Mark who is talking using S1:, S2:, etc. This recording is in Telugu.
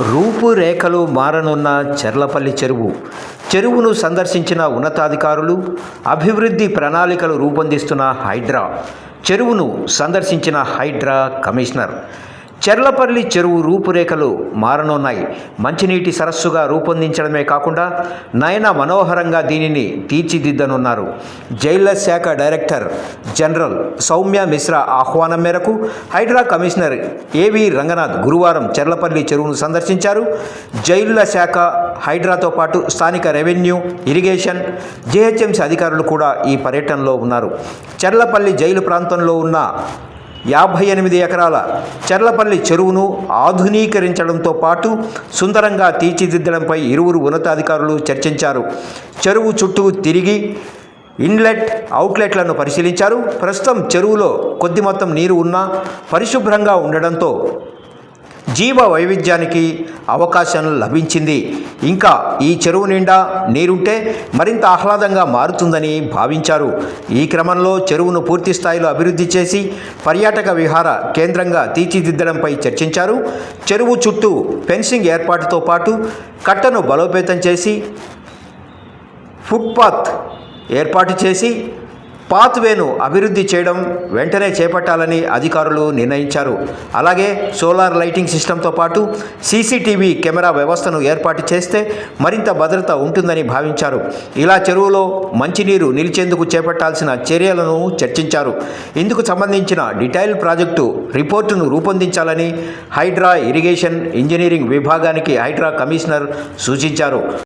S1: రూపురేఖలు మారనున్న చెర్లపల్లి చెరువు. చెరువును సందర్శించిన ఉన్నతాధికారులు అభివృద్ధి ప్రణాళికలు రూపొందిస్తున్న హైడ్రా. చెరువును సందర్శించిన హైడ్రా కమిషనర్. చెర్లపల్లి చెరువు రూపురేఖలు మారనున్నాయి. మంచినీటి సరస్సుగా రూపొందించడమే కాకుండా నయన మనోహరంగా దీనిని తీర్చిదిద్దనున్నారు. జైళ్ళ శాఖ డైరెక్టర్ జనరల్ సౌమ్య మిశ్రా ఆహ్వానం మేరకు హైడ్రా కమిషనర్ ఏవి రంగనాథ్ గురువారం చెర్లపల్లి చెరువును సందర్శించారు. జైళ్ళ శాఖ హైడ్రాతో పాటు స్థానిక రెవెన్యూ ఇరిగేషన్ జేహెచ్ఎంసీ అధికారులు కూడా ఈ పర్యటనలో ఉన్నారు. చెర్లపల్లి జైలు ప్రాంతంలో ఉన్న యాభై ఎనిమిది ఎకరాల చెర్లపల్లి చెరువును ఆధునీకరించడంతో పాటు సుందరంగా తీర్చిదిద్దడంపై ఇరువురు ఉన్నతాధికారులు చర్చించారు. చెరువు చుట్టూ తిరిగి ఇన్లెట్ అవుట్లెట్లను పరిశీలించారు. ప్రస్తుతం చెరువులో కొద్ది మొత్తం నీరు ఉన్నా పరిశుభ్రంగా ఉండడంతో జీవ వైవిధ్యానికి అవకాశం లభించింది. ఇంకా ఈ చెరువు నిండా నీరుంటే మరింత ఆహ్లాదంగా మారుతుందని భావించారు. ఈ క్రమంలో చెరువును పూర్తి స్థాయిలో అభివృద్ధి చేసి పర్యాటక విహార కేంద్రంగా తీర్చిదిద్దడంపై చర్చించారు. చెరువు చుట్టూ ఫెన్సింగ్ ఏర్పాటుతో పాటు కట్టను బలోపేతం చేసి ఫుట్పాత్ ఏర్పాటు చేసి పాత్వేను అభివృద్ధి చేయడం వెంటనే చేపట్టాలని అధికారులు నిర్ణయించారు. అలాగే సోలార్ లైటింగ్ సిస్టంతో పాటు సీసీటీవీ కెమెరా వ్యవస్థను ఏర్పాటు చేస్తే మరింత భద్రత ఉంటుందని భావించారు. ఇలా చెరువులో మంచినీరు నిలిచేందుకు చేపట్టాల్సిన చర్యలను చర్చించారు. ఇందుకు సంబంధించిన డీటెయిల్ ప్రాజెక్టు రిపోర్టును రూపొందించాలని హైడ్రా ఇరిగేషన్ ఇంజనీరింగ్ విభాగానికి హైడ్రా కమిషనర్ సూచించారు.